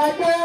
দাদা আমি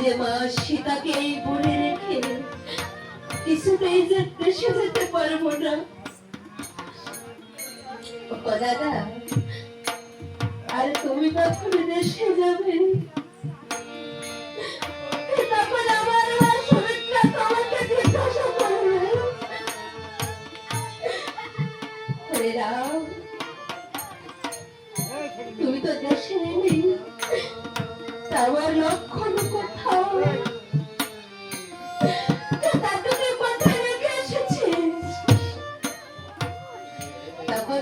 যে মা, সীতাকে এই বনে রেখে কিছুতেই যে দেশে যেতে পারব না। দাদা আর তুমি কখন দেশে যাবে?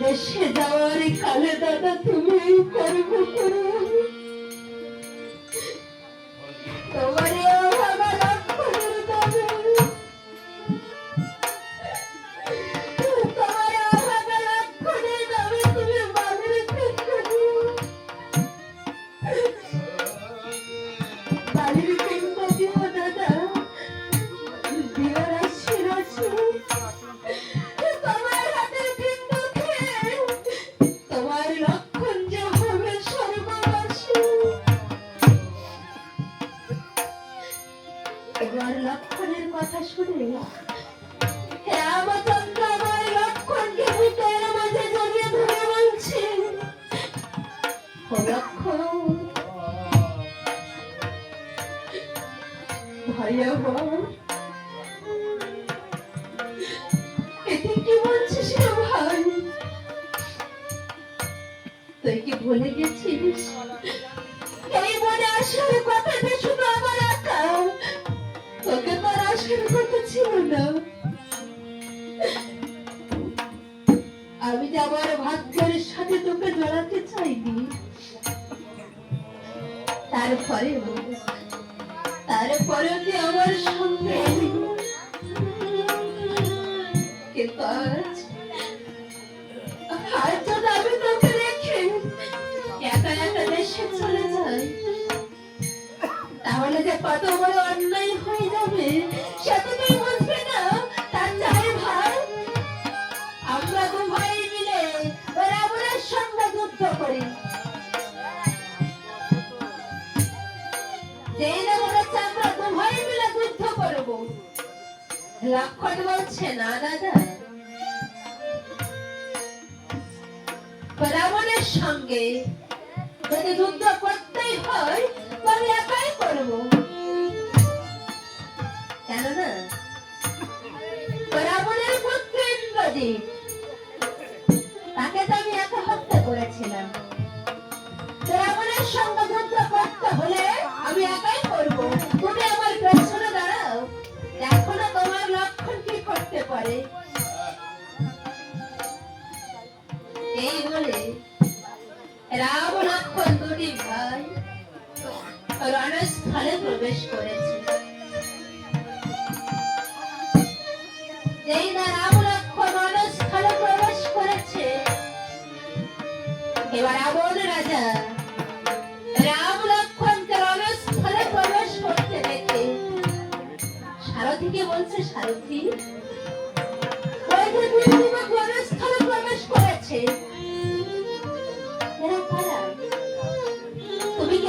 দেশে যাওয়ার কালে দাদা তুমি করব করো। ভাইয়া, বল। এতে কি বলছিস রে ভাই তুই কি ভুলে গেছিস? এই মনে আসার কথাটা শুধু আমার একা তোকে তো আর আসার কথা ছিল না। আমি যে আমার ভাগ্যের সাথে তোকে জড়াতে চাইনি তারপরেও তারপরেও তুই আমার সঙ্গে একা একা চলে তাহলে যে কত বড় অন্যায় হয়ে যাবে না, তার ভাই। মিলে সঙ্গে করি। লক্ষণ বলছে না দাদা রাবণের সঙ্গে যদি যুদ্ধ করতেই হয় প্রবেশ করেছে। যেই না রাম লক্ষণ রণস্থলে প্রবেশ করেছে, এবার রাবণ রাজা বলছে, সারথী প্রবেশ করেছে? তুমি কি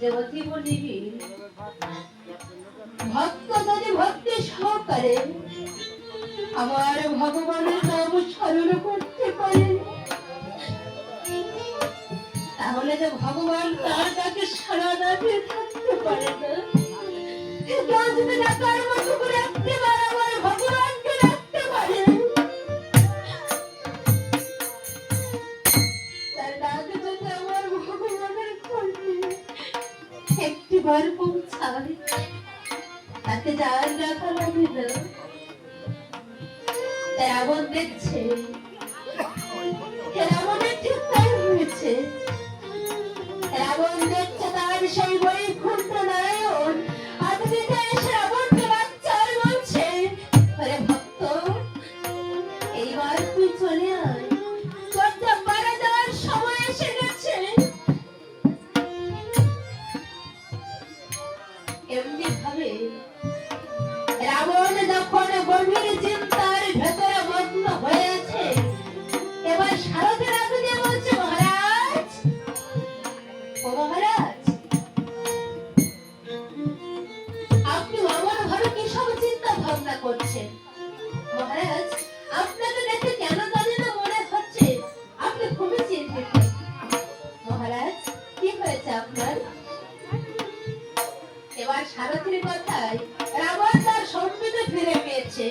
যে বলিবি ভক্ত যদি ভক্তি সহকারে আমার ভগবানের নাম স্মরণ করতে পারে। তাহলে যে ভগবান তার কাছে সারা না থাকতে পারে না। একটিবার পৌঁছায় তাকে যার দেখা লাগিল রাবণ দেখছে রাবণের ঠিক তাই হয়েছে রাবণ দেখছে তার সেই বই নারায়ণ আজকে মহারাজ, কি হয়েছে আপনার? এবার সারথীর কথায় রাবণ তার সম্মিতে ফিরে পেয়েছে।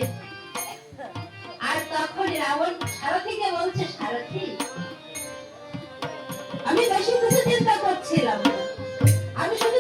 আর তখন রাবণ সারথীকে বলছে, সারথী, আমি বেশি কিছু চিন্তা করছিলাম আমি শুধু